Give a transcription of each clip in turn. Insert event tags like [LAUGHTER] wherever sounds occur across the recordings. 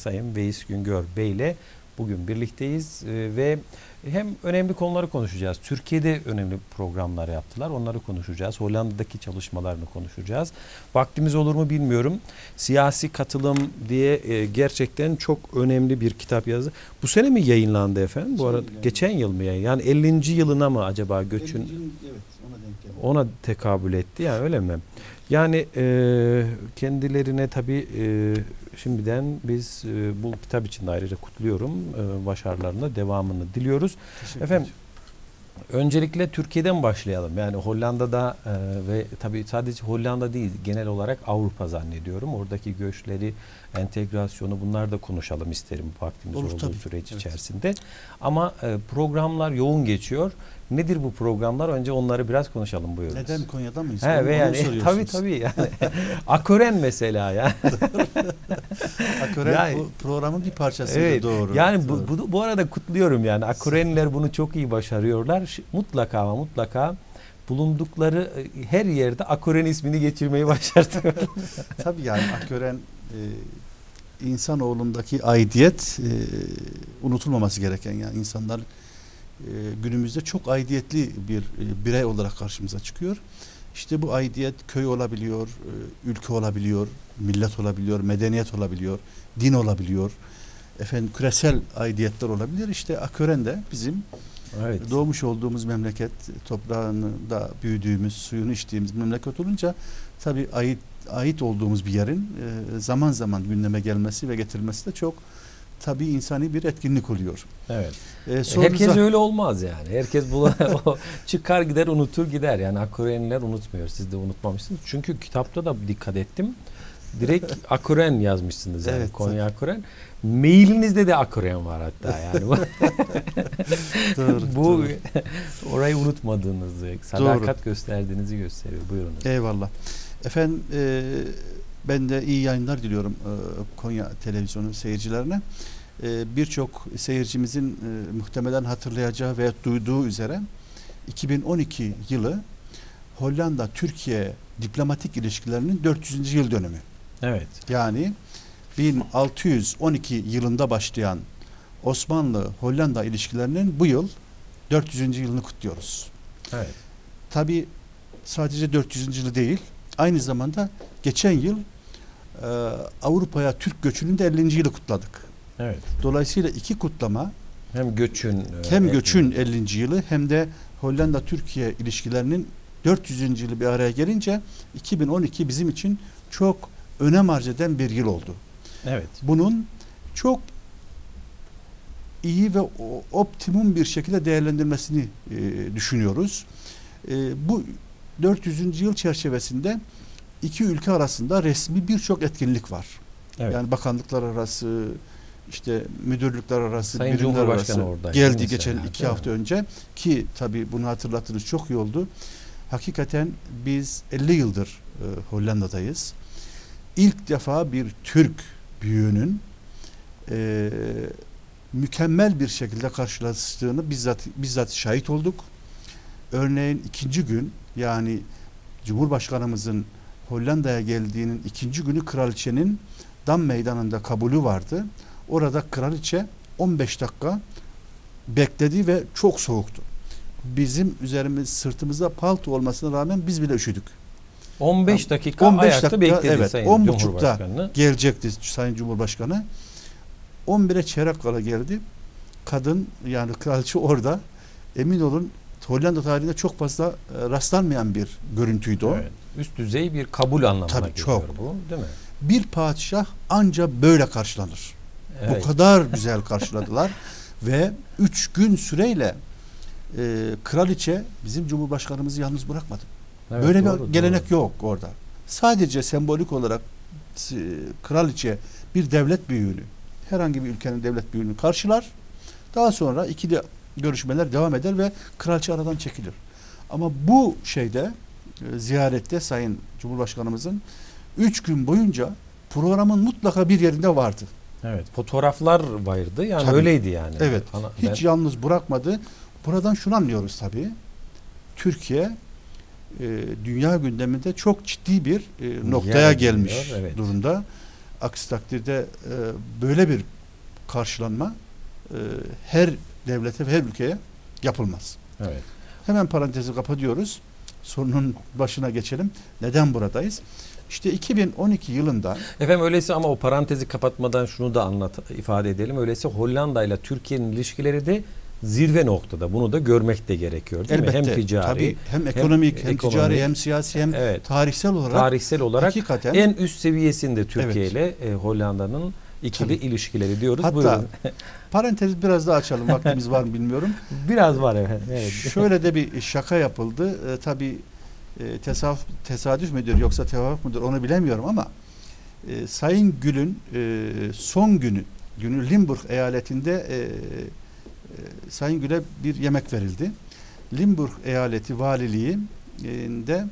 Sayın Veys Güngör Bey ile bugün birlikteyiz e, ve hem önemli konuları konuşacağız. Türkiye'de önemli programlar yaptılar. Onları konuşacağız. Hollanda'daki çalışmalarını konuşacağız. Vaktimiz olur mu bilmiyorum. Siyasi katılım diye e, gerçekten çok önemli bir kitap yazdı. Bu sene mi yayınlandı efendim? Bu arada geçen yıl mı yayın? Yani 50. yılına mı acaba göçün? 50. Evet ona tekabül etti yani öyle mi? Yani e, kendilerine tabii e, şimdiden biz e, bu kitap için de ayrıca kutluyorum. E, başarılarına devamını diliyoruz. Teşekkür Efendim. Öncelikle Türkiye'den başlayalım. Yani Hollanda'da e, ve tabii sadece Hollanda değil genel olarak Avrupa zannediyorum. Oradaki göçleri, entegrasyonu bunlar da konuşalım isterim vaktimiz Olur, olduğu tabii. süreç Evet. içerisinde. Ama e, programlar yoğun geçiyor. Nedir bu programlar? Önce onları biraz konuşalım buyurunuz. Neden Konya'da mıyız? He ve yani [LAUGHS] soruyorsunuz. tabii tabii yani [LAUGHS] Akören mesela ya. [LAUGHS] Akören Yani- bu programın bir parçasıydı evet. doğru. Yani bu, doğru. bu bu arada kutluyorum yani Akörenler bunu çok iyi başarıyorlar. Mutlaka ama mutlaka bulundukları e, her yerde Akören ismini geçirmeyi başardılar. Tabii yani Akören e, insanoğlundaki aidiyet e, unutulmaması gereken yani insanlar e, günümüzde çok aidiyetli bir e, birey olarak karşımıza çıkıyor. İşte bu aidiyet köy olabiliyor, e, ülke olabiliyor, millet olabiliyor, medeniyet olabiliyor, din olabiliyor. Efendim küresel aidiyetler olabilir. İşte Akören de bizim evet. doğmuş olduğumuz memleket, toprağında büyüdüğümüz, suyunu içtiğimiz memleket olunca tabii ait ait olduğumuz bir yerin e, zaman zaman gündeme gelmesi ve getirilmesi de çok tabii insani bir etkinlik oluyor. Evet. E, sorunuza- Herkes öyle olmaz yani. Herkes bu [LAUGHS] o çıkar gider unutur gider. Yani Akörenler unutmuyor. Siz de unutmamışsınız. Çünkü kitapta da dikkat ettim. Direkt [LAUGHS] Akören yazmışsınız yani. Evet. Konya Akören. Mailinizde de Akören var hatta yani. [LAUGHS] Doğru, bu doğru. orayı unutmadığınızı, sadakat gösterdiğinizi gösteriyor. Buyurunuz. Eyvallah. Efendim e, ben de iyi yayınlar diliyorum e, Konya televizyonu seyircilerine. E, Birçok seyircimizin e, muhtemelen hatırlayacağı ve duyduğu üzere 2012 yılı Hollanda-Türkiye diplomatik ilişkilerinin 400. yıl dönümü. Evet. Yani 1612 yılında başlayan Osmanlı-Hollanda ilişkilerinin bu yıl 400. yılını kutluyoruz. Evet. Tabi sadece 400. yılı değil, aynı zamanda geçen yıl e, Avrupa'ya Türk göçünün de 50. yılı kutladık. Evet. Dolayısıyla iki kutlama Hem göçün e, hem hem- göçün 50. yılı hem de Hollanda-Türkiye ilişkilerinin 400. yılı bir araya gelince 2012 bizim için çok önem arz eden bir yıl oldu. Evet. Bunun çok iyi ve optimum bir şekilde değerlendirmesini e, düşünüyoruz. E, bu 400. yıl çerçevesinde iki ülke arasında resmi birçok etkinlik var. Evet. Yani bakanlıklar arası, işte müdürlükler arası, Sayın birimler arası oradaydı geldi mesela, geçen iki değil mi? hafta önce ki tabii bunu hatırlattınız çok iyi oldu. Hakikaten biz 50 yıldır e, Hollanda'dayız. İlk defa bir Türk büyüğünün e, mükemmel bir şekilde karşılaştığını bizzat bizzat şahit olduk. Örneğin ikinci gün yani Cumhurbaşkanımızın Hollanda'ya geldiğinin ikinci günü kraliçenin Dam Meydanı'nda kabulü vardı. Orada kraliçe 15 dakika bekledi ve çok soğuktu. Bizim üzerimiz sırtımızda palto olmasına rağmen biz bile üşüdük. 15 dakika 15 ayakta dakika, bekledi evet, Sayın 10.30'da Cumhurbaşkanı. Gelecekti Sayın Cumhurbaşkanı. 11'e çeyrek kala geldi. Kadın yani kraliçe orada. Emin olun Hollanda tarihinde çok fazla e, rastlanmayan bir görüntüydü o. Evet. Üst düzey bir kabul anlamına Tabii, geliyor çok. bu, değil mi? Bir padişah anca böyle karşılanır. Evet. Bu kadar [LAUGHS] güzel karşıladılar ve üç gün süreyle e, kraliçe bizim cumhurbaşkanımızı yalnız bırakmadı. Evet, Böyle doğru, bir gelenek doğru. yok orada. Sadece sembolik olarak e, kraliçe bir devlet büyüğünü, herhangi bir ülkenin devlet büyüğünü karşılar. Daha sonra ikili görüşmeler devam eder ve kraliçe aradan çekilir. Ama bu şeyde e, ziyarette Sayın Cumhurbaşkanımızın üç gün boyunca programın mutlaka bir yerinde vardı. Evet. Fotoğraflar vardı. Yani Tabii. öyleydi yani. Evet. Ana- Hiç ben- yalnız bırakmadı. Buradan şunu anlıyoruz tabii. Türkiye e, dünya gündeminde çok ciddi bir e, noktaya Yer gelmiş ediniyor, evet. durumda. Aksi takdirde e, böyle bir karşılanma e, her devlete ve her ülkeye yapılmaz. Evet. Hemen parantezi kapatıyoruz. Sorunun başına geçelim. Neden buradayız? İşte 2012 yılında Efendim öyleyse ama o parantezi kapatmadan şunu da anlat ifade edelim. Öyleyse Hollanda ile Türkiye'nin ilişkileri de zirve noktada. Bunu da görmek de gerekiyor değil elbette mi? Hem ticari tabii, hem ekonomik hem, ekonomik, ticari hem siyasi hem evet, tarihsel olarak tarihsel olarak hakikaten en üst seviyesinde Türkiye Evet. ile e, Hollanda'nın ikili Tabii. ilişkileri diyoruz. Hatta Buyurun. [LAUGHS] parantezi biraz daha açalım. Vaktimiz var mı bilmiyorum. [LAUGHS] Biraz var efendim. Evet. Şöyle de bir şaka yapıldı. E, tabii e, tesaf, tesadüf müdür yoksa tevafuk mudur onu bilemiyorum ama e, Sayın Gül'ün e, son günü günü Limburg eyaletinde e, e, Sayın Gül'e bir yemek verildi. Limburg eyaleti valiliğinde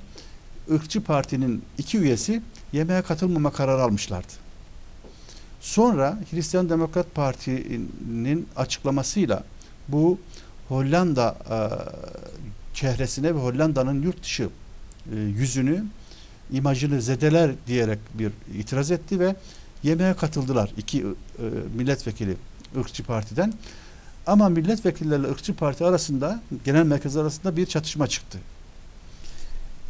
ırkçı partinin iki üyesi yemeğe katılmama kararı almışlardı. Sonra Hristiyan Demokrat Parti'nin açıklamasıyla bu Hollanda e, çehresine ve Hollanda'nın yurt dışı e, yüzünü, imajını zedeler diyerek bir itiraz etti ve yemeğe katıldılar iki e, milletvekili ırkçı partiden. Ama milletvekillerle ırkçı parti arasında, genel merkez arasında bir çatışma çıktı.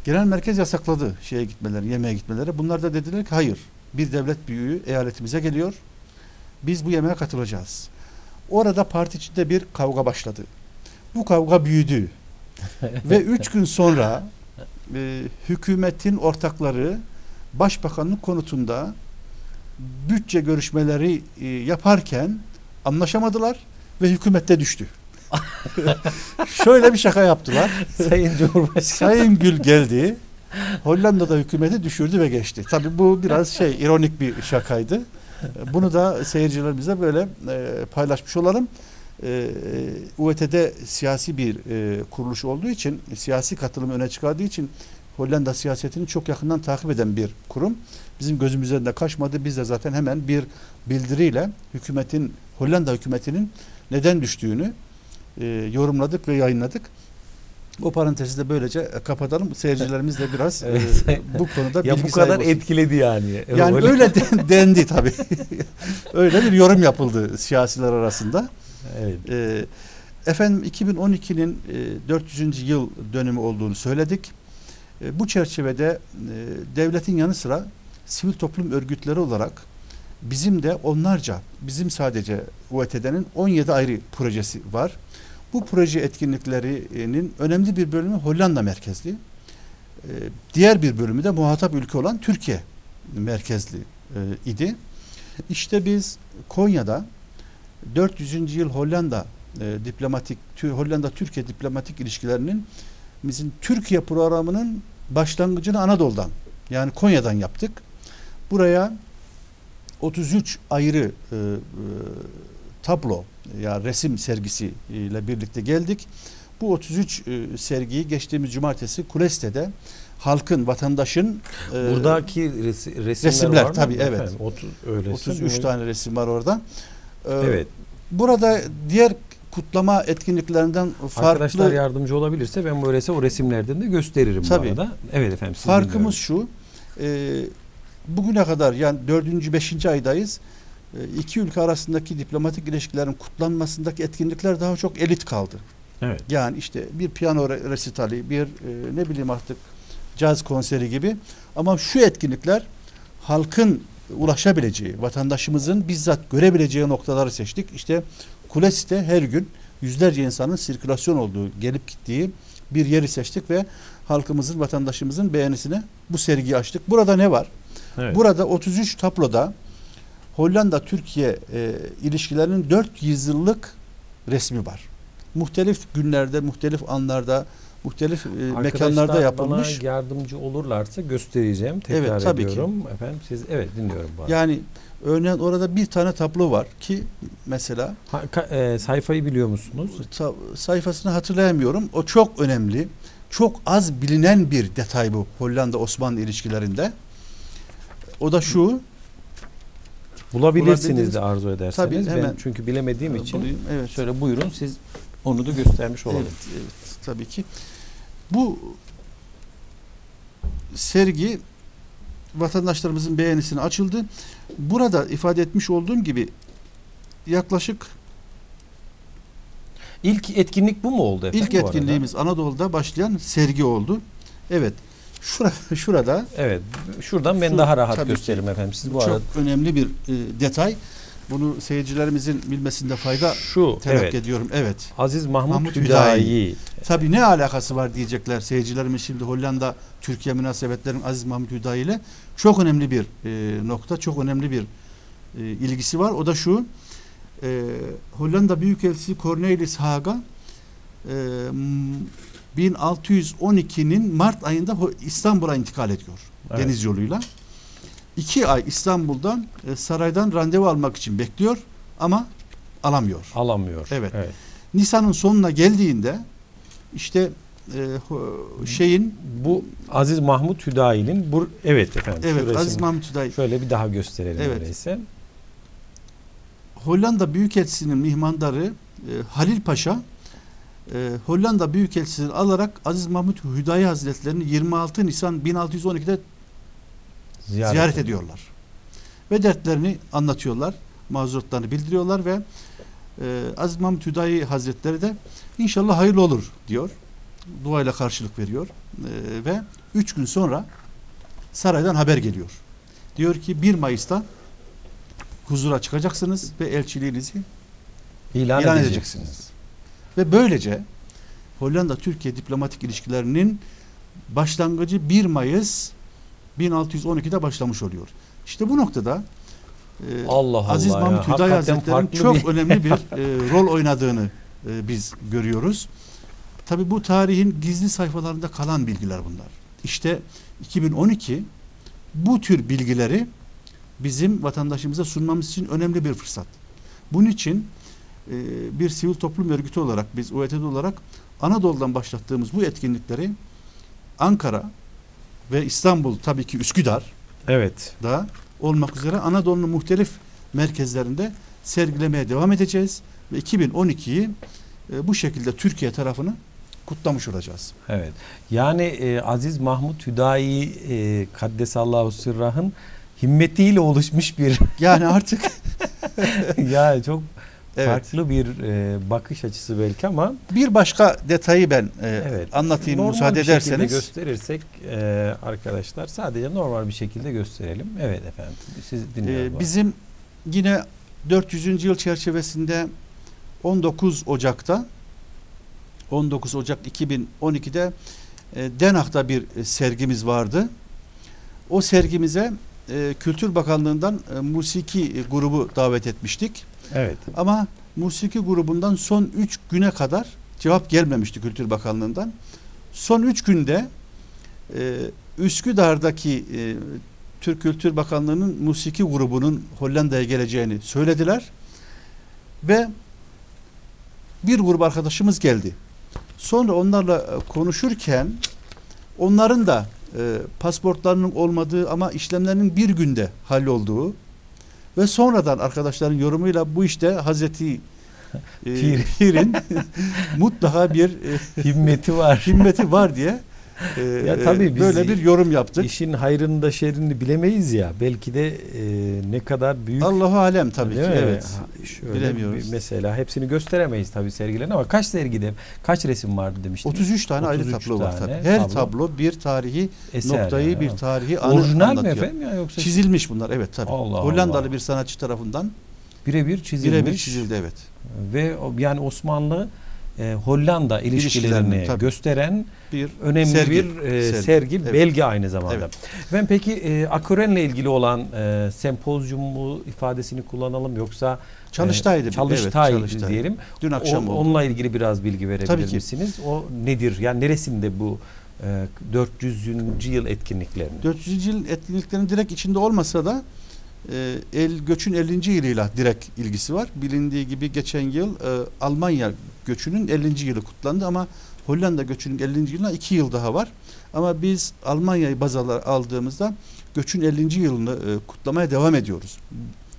Genel merkez yasakladı şeye gitmeleri, yemeğe gitmeleri. Bunlar da dediler ki hayır, bir devlet büyüğü eyaletimize geliyor. Biz bu yemeğe katılacağız. Orada parti içinde bir kavga başladı. Bu kavga büyüdü. [LAUGHS] Ve üç gün sonra e, hükümetin ortakları başbakanlık konutunda bütçe görüşmeleri e, yaparken anlaşamadılar ve hükümette düştü. [LAUGHS] Şöyle bir şaka yaptılar. Sayın Cumhurbaşkanı. Sayın Gül geldi. Hollanda'da hükümeti düşürdü ve geçti. Tabii bu biraz [LAUGHS] şey ironik bir şakaydı. Bunu da seyircilerimize böyle e, paylaşmış olalım. E, UET'de siyasi bir e, kuruluş olduğu için, siyasi katılımı öne çıkardığı için Hollanda siyasetini çok yakından takip eden bir kurum. Bizim gözümüzden de kaçmadı. Biz de zaten hemen bir bildiriyle hükümetin, Hollanda hükümetinin neden düştüğünü e, yorumladık ve yayınladık. O parantezi de böylece e, kapatalım. Seyircilerimiz de biraz e, Evet. bu konuda [LAUGHS] Ya bilgi bu kadar olsun. etkiledi yani. [LAUGHS] Yani Öyle- öyle de- [LAUGHS] dendi tabii. öyle bir yorum yapıldı siyasiler arasında. Evet. Ee, efendim 2012'nin e, 400. yıl dönümü olduğunu söyledik. E, bu çerçevede e, devletin yanı sıra sivil toplum örgütleri olarak bizim de onlarca, bizim sadece UET'denin 17 ayrı projesi var. Bu proje etkinliklerinin önemli bir bölümü Hollanda merkezli. E, diğer bir bölümü de muhatap ülke olan Türkiye merkezli e, idi. İşte biz Konya'da 400. yıl Hollanda e, diplomatik Hollanda Türkiye diplomatik ilişkilerinin bizim Türkiye programının başlangıcını Anadolu'dan yani Konya'dan yaptık. Buraya 33 ayrı e, e, tablo ya resim sergisi ile birlikte geldik. Bu 33 e, sergiyi geçtiğimiz cumartesi Kuleste'de halkın, vatandaşın e, Buradaki resi- resimler, resimler, var mı? tabii, evet. Efendim, otu- öyleyse 33 bunu- tane resim var orada. E, Evet. Burada diğer kutlama etkinliklerinden farklı Arkadaşlar yardımcı olabilirse ben böylese o resimlerden de gösteririm Tabii. bu arada. Evet efendim. farkımız şu. E, bugüne kadar yani dördüncü, beşinci aydayız. E, iki ülke arasındaki diplomatik ilişkilerin kutlanmasındaki etkinlikler daha çok elit kaldı. Evet. Yani işte bir piyano re- resitali, bir e, ne bileyim artık caz konseri gibi. Ama şu etkinlikler halkın ulaşabileceği, vatandaşımızın bizzat görebileceği noktaları seçtik. İşte Kules'te her gün yüzlerce insanın sirkülasyon olduğu, gelip gittiği bir yeri seçtik ve halkımızın, vatandaşımızın beğenisine bu sergiyi açtık. Burada ne var? Evet. Burada 33 tabloda Hollanda-Türkiye e, ilişkilerinin 400 yıllık resmi var. Muhtelif günlerde, muhtelif anlarda, muhtelif e, Arkadaşlar mekanlarda yapılmış. Bana yardımcı olurlarsa göstereceğim. Tekrar Evet, tabii ki. ediyorum. Efendim siz evet dinliyorum arada. Yani örneğin orada bir tane tablo var ki mesela Ha, ka- e, sayfayı biliyor musunuz? ta- sayfasını hatırlayamıyorum. O çok önemli. Çok az bilinen bir detay bu Hollanda-Osmanlı ilişkilerinde. O da şu. Bulabilirsiniz de arzu ederseniz. Tabii, ben hemen. çünkü bilemediğim için Bulayım. Evet. şöyle buyurun siz onu da göstermiş olalım. Evet, evet, tabii ki. Bu sergi vatandaşlarımızın beğenisine açıldı. Burada ifade etmiş olduğum gibi yaklaşık İlk etkinlik bu mu oldu efendim? ilk etkinliğimiz Anadolu'da başlayan sergi oldu. Evet. Şura, şurada Evet. Şuradan ben Şu- daha rahat ki. gösteririm efendim. Siz bu çok arada önemli bir e, detay. Bunu seyircilerimizin bilmesinde fayda şu terakki evet. ediyorum. Evet. Aziz Mahmut, Mahmut Hüdayi. Tabii ne alakası var diyecekler seyircilerimiz şimdi Hollanda Türkiye münasebetlerinin Aziz Mahmut Hüdayi ile çok önemli bir e, nokta, çok önemli bir e, ilgisi var. O da şu. E, Hollanda Büyükelçisi Cornelis Haga e, 1612'nin Mart ayında İstanbul'a intikal ediyor. Evet. Deniz yoluyla. İki ay İstanbul'dan e, saraydan randevu almak için bekliyor ama alamıyor. Alamıyor. Evet. evet. Nisan'ın sonuna geldiğinde işte e, şeyin Bu Aziz Mahmut Hüdayi'nin bu evet efendim. evet Aziz Mahmut Hüdayi Şöyle bir daha gösterelim Evet. öyleyse. Hollanda Büyükelçisi'nin mihmandarı e, Halil Paşa e, Hollanda Büyükelçisi'ni alarak Aziz Mahmut Hüdayi Hazretlerini 26 Nisan 1612'de Ziyaret, ziyaret, ediyor. ediyorlar. Ve dertlerini anlatıyorlar. Mazuratlarını bildiriyorlar ve e, Aziz Mahmut Hüdayi Hazretleri de inşallah hayırlı olur diyor. Duayla karşılık veriyor. E, ve üç gün sonra saraydan haber geliyor. Diyor ki 1 Mayıs'ta huzura çıkacaksınız ve elçiliğinizi İlan, ilan edeceksiniz. edeceksiniz. Ve böylece Hollanda-Türkiye diplomatik ilişkilerinin başlangıcı 1 Mayıs 1612'de başlamış oluyor. İşte bu noktada e, Allah Allah. Aziz ya. Mahmut Hüdayi Hazretleri'nin çok bir- önemli bir [LAUGHS] e, rol oynadığını e, biz görüyoruz. Tabi bu tarihin gizli sayfalarında kalan bilgiler bunlar. İşte 2012 bu tür bilgileri bizim vatandaşımıza sunmamız için önemli bir fırsat. Bunun için e, bir sivil toplum örgütü olarak biz UETD olarak Anadolu'dan başlattığımız bu etkinlikleri Ankara ve İstanbul tabii ki Üsküdar Evet. da olmak üzere Anadolu'nun muhtelif merkezlerinde sergilemeye devam edeceğiz ve 2012'yi e, bu şekilde Türkiye tarafını kutlamış olacağız. Evet. Yani e, Aziz Mahmut Hüdayi e, Kaddesallahu Sırrah'ın himmetiyle oluşmuş bir Yani artık [LAUGHS] ya çok evet. farklı bir e, bakış açısı belki ama Bir başka detayı ben e, Evet. anlatayım normal müsaade bir şekilde ederseniz. gösterirsek e, arkadaşlar sadece normal bir şekilde gösterelim. Evet efendim. Siz dinliyorum. Ee, bizim yine 400. yıl çerçevesinde 19 Ocak'ta 19 Ocak 2012'de e, Denak'ta bir e, sergimiz vardı. O sergimize e, Kültür Bakanlığı'ndan e, musiki grubu davet etmiştik. evet. Ama musiki grubundan son 3 güne kadar cevap gelmemişti Kültür Bakanlığı'ndan. Son 3 günde e, Üsküdar'daki e, Türk Kültür Bakanlığı'nın musiki grubunun Hollanda'ya geleceğini söylediler. Ve bir grup arkadaşımız geldi. Sonra onlarla e, konuşurken onların da e, pasportlarının olmadığı ama işlemlerinin bir günde hallolduğu ve sonradan arkadaşların yorumuyla bu işte Hazreti e, Pir. Pir'in [LAUGHS] mutlaka bir e, Himmeti var. himmeti var diye e, Ya tabii biz- böyle bir yorum yaptık. İşin hayrını da şerrini bilemeyiz ya. Belki de e, ne kadar büyük Allahu alem tabii ki. mi? Evet. Ha, Şöyle Bilemiyoruz. bir mesela hepsini gösteremeyiz tabii sergilerin ama kaç sergide kaç resim vardı demiştiniz? 33 tane ayrı 33 tablo var tabii. Her tablo. tablo, bir tarihi Eser noktayı, yani, bir tarihi anı Orijinal mi anlatıyor. efendim ya yoksa Çizilmiş bunlar evet tabii. Allah Hollandalı Allah. bir sanatçı tarafından birebir çizilmiş birebir çizildi evet. ve yani Osmanlı e, Hollanda ilişkilerini gösteren Bir önemli sergi. bir e, sergi, Sergi, evet. belge aynı zamanda. Evet. Ben peki e, Akuren'le ilgili olan e, sempozyum mu ifadesini kullanalım yoksa çalıştaydı. e, çalıştay evet, çalıştay. diyelim. Dün akşam O- oldu. onunla ilgili biraz bilgi verebilir Tabii ki. misiniz? O nedir? Yani neresinde bu e, 400. yıl etkinliklerinin? 400. yıl etkinliklerinin direkt içinde olmasa da e, el göçün 50. yılıyla direkt ilgisi var. Bilindiği gibi geçen yıl e, Almanya göçünün 50. yılı kutlandı ama Hollanda göçünün 50. yılına 2 yıl daha var. Ama biz Almanya'yı baz aldığımızda göçün 50. yılını e, kutlamaya devam ediyoruz.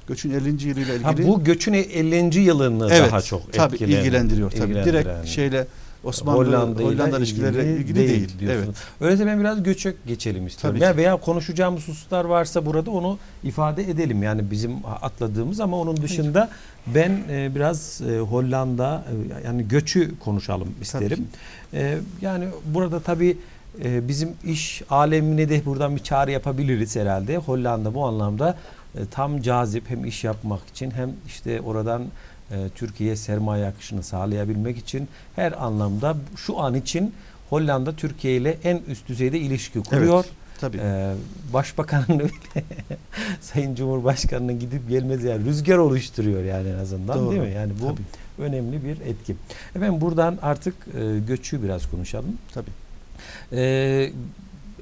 Göçün 50. yılıyla ilgili Ha, bu göçün 50. yılını evet, daha çok tabii etkilen- ilgilendiriyor tabii. Direkt şeyle Osmanlı Hollanda, Hollanda ilişkileri ilgili, değil. diyorsunuz. Evet. Öyleyse ben biraz göçe geçelim istiyorum. Tabii Yani ki. veya konuşacağımız hususlar varsa burada onu ifade edelim. Yani bizim atladığımız ama onun dışında ben e, biraz e, Hollanda e, yani göçü konuşalım isterim. E, yani burada tabii e, bizim iş alemine de buradan bir çağrı yapabiliriz herhalde. Hollanda bu anlamda e, tam cazip hem iş yapmak için hem işte oradan Türkiye'ye sermaye akışını sağlayabilmek için her anlamda şu an için Hollanda Türkiye ile en üst düzeyde ilişki kuruyor. Tabii. Ee, başbakanın bile [LAUGHS] Sayın Cumhurbaşkanı'nın gidip gelmesi yani rüzgar oluşturuyor yani en azından Doğru. değil mi? Yani bu Tabii. önemli bir etki. Efendim buradan artık e, göçü biraz konuşalım. Tabii. Ee,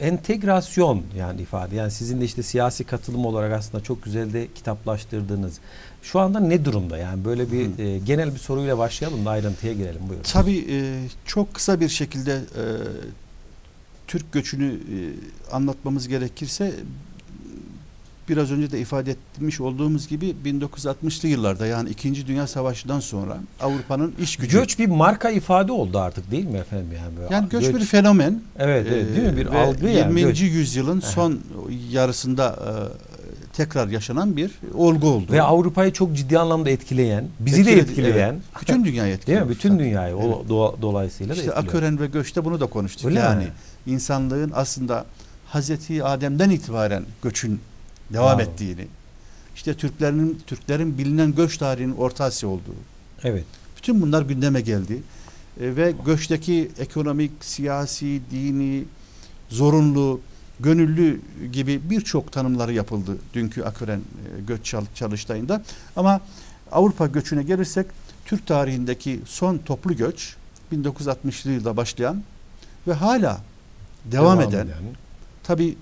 entegrasyon yani ifade yani sizin de işte siyasi katılım olarak aslında çok güzel de kitaplaştırdığınız şu anda ne durumda yani böyle bir Hı. e, genel bir soruyla başlayalım da ayrıntıya girelim buyurun. Tabii e, çok kısa bir şekilde e, Türk göçünü e, anlatmamız gerekirse biraz önce de ifade etmiş olduğumuz gibi 1960'lı yıllarda yani 2. Dünya Savaşı'ndan sonra Avrupa'nın iş gücü Göç bir marka ifade oldu artık değil mi efendim yani böyle yani göç, bir fenomen. Evet, evet değil mi? Bir ve algı yani. 20. Göç. yüzyılın son yarısında e, tekrar yaşanan bir olgu oldu. Ve Avrupa'yı çok ciddi anlamda etkileyen, bizi de Etkiledi, etkileyen, Bütün dünyayı [LAUGHS] değil etkiliyor. mi? Bütün zaten. dünyayı o Evet. doğa- dolayısıyla da İşte etkiliyor. Akören ve Göç'te bunu da konuştuk. Öyle yani mi? insanlığın aslında Hazreti Adem'den itibaren göçün devam Bravo. ettiğini, işte Türklerin Türklerin bilinen göç tarihinin Orta Asya olduğu. Evet. Bütün bunlar gündeme geldi. E, ve göçteki ekonomik, siyasi, dini, zorunlu, gönüllü gibi birçok tanımları yapıldı dünkü Akören e, göç çal- çalıştayında. Ama Avrupa göçüne gelirsek Türk tarihindeki son toplu göç 1960'lı yılda başlayan ve hala devam, eden tabi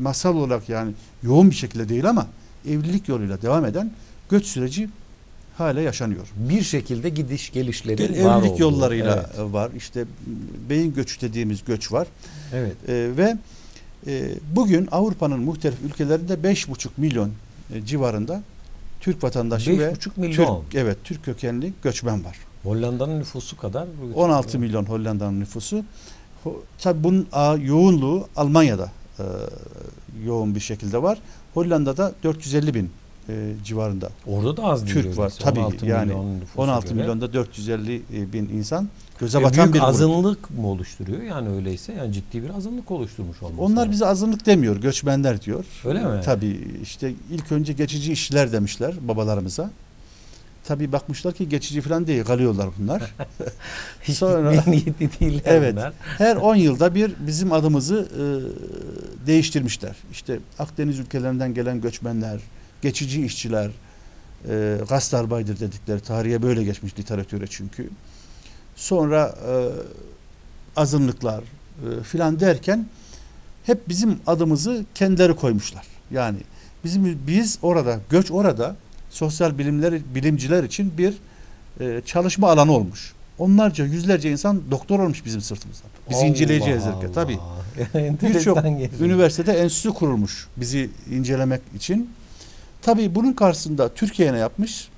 masal olarak yani yoğun bir şekilde değil ama evlilik yoluyla devam eden göç süreci hala yaşanıyor. Bir şekilde gidiş gelişleri Gel- var evlilik oldu. yollarıyla Evet. var. İşte beyin göçü dediğimiz göç var. evet. Ee, ve e, bugün Avrupa'nın muhtelif ülkelerinde 5,5 milyon e, civarında Türk vatandaşı ve 5,5 Türk, milyon. evet Türk kökenli göçmen var. Hollanda'nın nüfusu kadar. 16 milyon Hollanda'nın nüfusu. Tabii bunun a, yoğunluğu Almanya'da e, yoğun bir şekilde var. Hollanda'da 450 bin e, civarında. Orada da az. Türk var. Tabii 16 yani milyon nüfusa 16 göre. milyonda 450 bin insan göze E, batan bir grup. azınlık mı oluşturuyor yani öyleyse? Yani ciddi bir azınlık oluşturmuş olması. Onlar bize azınlık demiyor, göçmenler diyor. Öyle mi? Tabii işte ilk önce geçici işçiler demişler babalarımıza. Tabii bakmışlar ki geçici falan değil, kalıyorlar bunlar. [LAUGHS] Hiç Sonra- [LAUGHS] niyetli değiller Evet. bunlar. Her 10 yılda bir bizim adımızı e, değiştirmişler. İşte Akdeniz ülkelerinden gelen göçmenler, geçici işçiler, e, Gastarbaydır dedikleri tarihe böyle geçmiş literatüre çünkü. Sonra e, azınlıklar e, filan derken hep bizim adımızı kendileri koymuşlar. Yani bizim biz orada göç orada sosyal bilimler bilimciler için bir e, çalışma alanı olmuş. Onlarca yüzlerce insan doktor olmuş bizim sırtımızdan. Biz Allah inceleyeceğiz derken tabii. [LAUGHS] Birçok. Üniversitede enstitü kurulmuş bizi incelemek için. Tabii bunun karşısında Türkiye ne yapmış?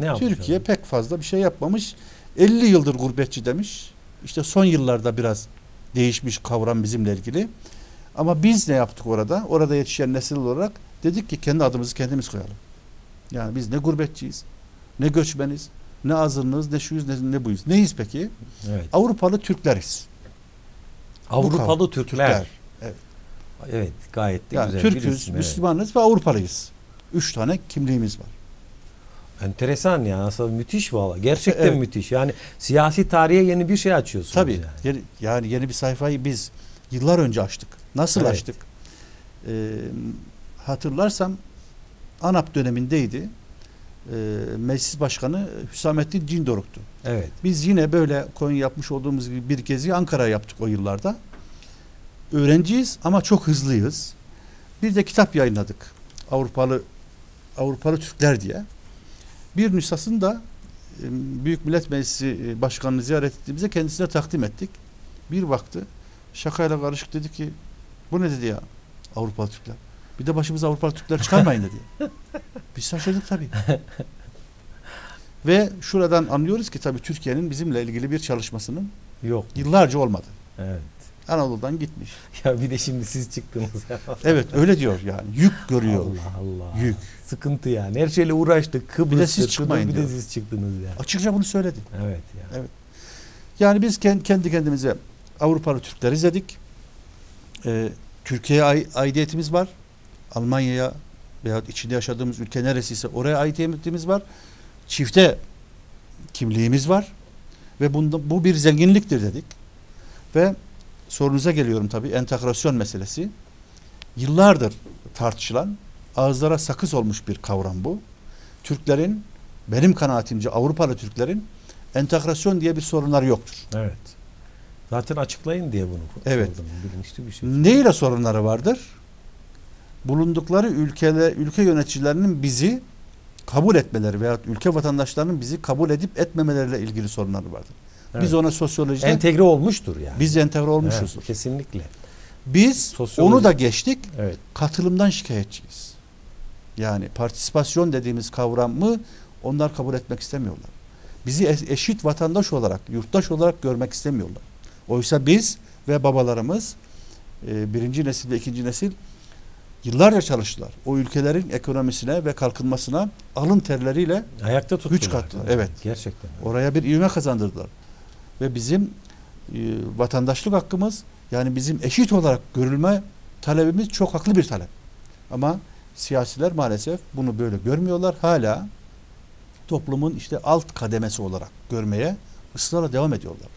ne yapmış Türkiye abi? pek fazla bir şey yapmamış. 50 yıldır gurbetçi demiş. İşte son yıllarda biraz değişmiş kavram bizimle ilgili. Ama biz ne yaptık orada? Orada yetişen nesil olarak dedik ki kendi adımızı kendimiz koyalım. Yani biz ne gurbetçiyiz, ne göçmeniz, ne azınlığız, ne şuyuz, ne, ne buyuz. Neyiz peki? Evet. Avrupalı Türkleriz. Avrupalı Türkler. Türkler. Evet. Evet gayet de Yani güzel bir Türk'üz, isim, evet. Müslümanız ve Avrupalıyız. Üç tane kimliğimiz var. Enteresan ya aslında müthiş valla. Gerçekten Evet. müthiş. Yani siyasi tarihe yeni bir şey açıyorsunuz. Tabii. Yani. Yeni, yani yeni bir sayfayı biz yıllar önce açtık. Nasıl Evet. açtık? Ee, hatırlarsam ANAP dönemindeydi. Ee, meclis başkanı Hüsamettin Cindoruk'tu. Evet. Biz yine böyle Konya yapmış olduğumuz gibi bir geziyi Ankara'ya yaptık o yıllarda. Öğrenciyiz ama çok hızlıyız. Bir de kitap yayınladık. Avrupalı Avrupalı Türkler diye. Bir nüshasını da e, Büyük Millet Meclisi e, Başkanı'nı ziyaret ettiğimizde kendisine takdim ettik. Bir baktı. Şakayla karışık dedi ki bu ne dedi ya Avrupalı Türkler. Bir de başımıza Avrupalı Türkler çıkarmayın dedi. Biz şaşırdık tabii. [LAUGHS] Ve şuradan anlıyoruz ki tabii Türkiye'nin bizimle ilgili bir çalışmasının Yok. yıllarca olmadı. Evet. Anadolu'dan gitmiş. [LAUGHS] Ya bir de şimdi siz çıktınız. [LAUGHS] Evet öyle diyor yani. Yük görüyor. Allah Allah. Yük. Sıkıntı yani. Her şeyle uğraştık. Kıbrıs. Bir de siz çıkmayın Bir de diyor. siz çıktınız ya. Açıkça bunu söyledi. Evet ya. Yani biz ken- kendi kendimize Avrupalı Türkler izledik. Ee, Türkiye'ye ai- aidiyetimiz var. Almanya'ya veya içinde yaşadığımız ülke neresiyse oraya aidiyetimiz var. Çifte kimliğimiz var. Ve bunda, bu bir zenginliktir dedik. Ve sorunuza geliyorum tabii entegrasyon meselesi. Yıllardır tartışılan, ağızlara sakız olmuş bir kavram bu. Türklerin, benim kanaatimce Avrupalı Türklerin entegrasyon diye bir sorunları yoktur. Evet. Zaten açıklayın diye bunu Evet. sordum. Bilinçli bir şey. Neyle sorunları vardır? Bulundukları ülkede ülke yöneticilerinin bizi kabul etmeleri veya ülke vatandaşlarının bizi kabul edip etmemeleriyle ilgili sorunları vardır. Evet. Biz ona sosyolojide entegre olmuştur yani. biz entegre olmuşuzdur. Evet, kesinlikle. Biz Sosyoloji. onu da geçtik. Evet. Katılımdan şikayetçiyiz. Yani partisipasyon dediğimiz kavramı onlar kabul etmek istemiyorlar. Bizi eşit vatandaş olarak, yurttaş olarak görmek istemiyorlar. Oysa biz ve babalarımız e, birinci nesil ve ikinci nesil yıllarca çalıştılar. O ülkelerin ekonomisine ve kalkınmasına alın terleriyle Ayakta tuttular. Güç kattılar, evet. Gerçekten. oraya bir ivme kazandırdılar. Ve bizim e, vatandaşlık hakkımız yani bizim eşit olarak görülme talebimiz çok haklı bir talep. Ama siyasiler maalesef bunu böyle görmüyorlar. Hala toplumun işte alt kademesi olarak görmeye ısrarla devam ediyorlar.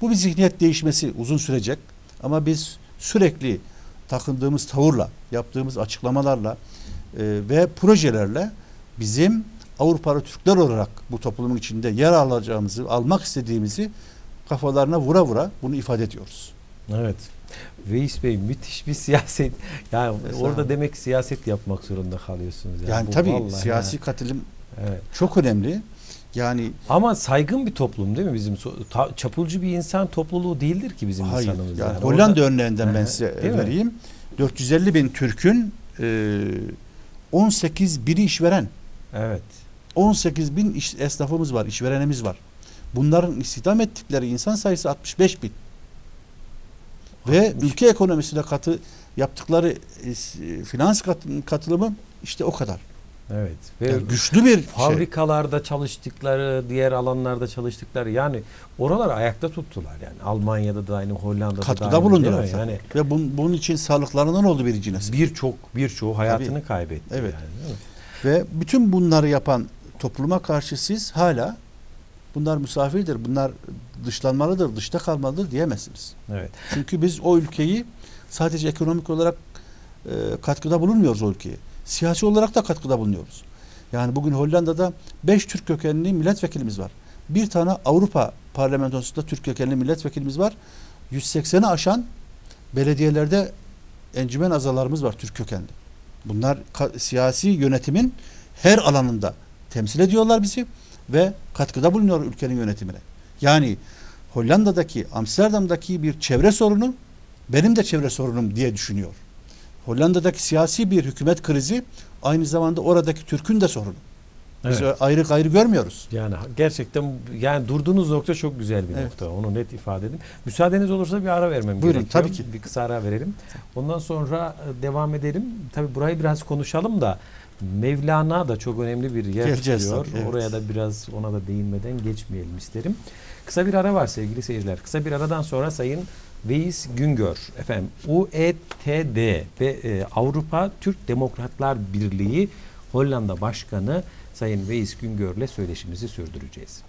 Bu bir zihniyet değişmesi uzun sürecek ama biz sürekli takındığımız tavırla, yaptığımız açıklamalarla e, ve projelerle bizim Avrupalı Türkler olarak bu toplumun içinde yer alacağımızı, almak istediğimizi kafalarına vura vura bunu ifade ediyoruz. Evet. Veys Bey müthiş bir siyaset. Yani Estağfurullah. orada demek siyaset yapmak zorunda kalıyorsunuz. Yani, Yani tabii siyasi yani. katılım Evet. çok önemli. Yani Ama saygın bir toplum değil mi bizim? ta- çapulcu bir insan topluluğu değildir ki bizim hayır. insanımız. Yani yani. Hollanda Orada- örneğinden ben size değil mi? vereyim. 450 bin Türk'ün e, 18 biri işveren. Evet. 18 bin iş, esnafımız var, işverenimiz var. Bunların istihdam ettikleri insan sayısı 65 bin. Ve 60. ülke ekonomisine katı yaptıkları e, finans kat- katılımı işte o kadar. Evet. Ve Yani güçlü bir şey. fabrikalarda çalıştıkları, diğer alanlarda çalıştıkları yani oraları ayakta tuttular yani. Almanya'da da aynı, Hollanda'da da Katkıda aynı. bulundular. mi? Yani Ve bun- bunun için sağlıklarından oldu birinci nesil. birçok birçoğu hayatını kaybetti. Evet. Yani? Ve bütün bunları yapan topluma karşı siz hala bunlar misafirdir, bunlar dışlanmalıdır, dışta kalmalıdır diyemezsiniz. Evet. Çünkü biz o ülkeyi sadece ekonomik olarak e, katkıda bulunmuyoruz o ülkeye. Siyasi olarak da katkıda bulunuyoruz. Yani bugün Hollanda'da 5 Türk kökenli milletvekilimiz var. Bir tane Avrupa parlamentosunda Türk kökenli milletvekilimiz var. 180'i aşan belediyelerde encümen azalarımız var Türk kökenli. Bunlar siyasi yönetimin her alanında temsil ediyorlar bizi ve katkıda bulunuyor ülkenin yönetimine. Yani Hollanda'daki, Amsterdam'daki bir çevre sorunu benim de çevre sorunum diye düşünüyor. Hollanda'daki siyasi bir hükümet krizi aynı zamanda oradaki Türk'ün de sorunu. Biz Evet. ayrı gayrı görmüyoruz. Yani gerçekten yani durduğunuz nokta çok güzel bir Evet. nokta. Onu net ifade edin. Müsaadeniz olursa bir ara vermem Buyurun, gerekiyor. tabii ki. Bir kısa ara verelim. Ondan sonra e, devam edelim. Tabii burayı biraz konuşalım da Mevlana da çok önemli bir yer Geleceğiz tutuyor. tabii, evet. Oraya da biraz ona da değinmeden geçmeyelim isterim. Kısa bir ara var sevgili seyirciler. Kısa bir aradan sonra Sayın Veys Güngör efendim UETD ve e, Avrupa Türk Demokratlar Birliği Hollanda Başkanı Sayın Veys Güngör'le söyleşimizi sürdüreceğiz.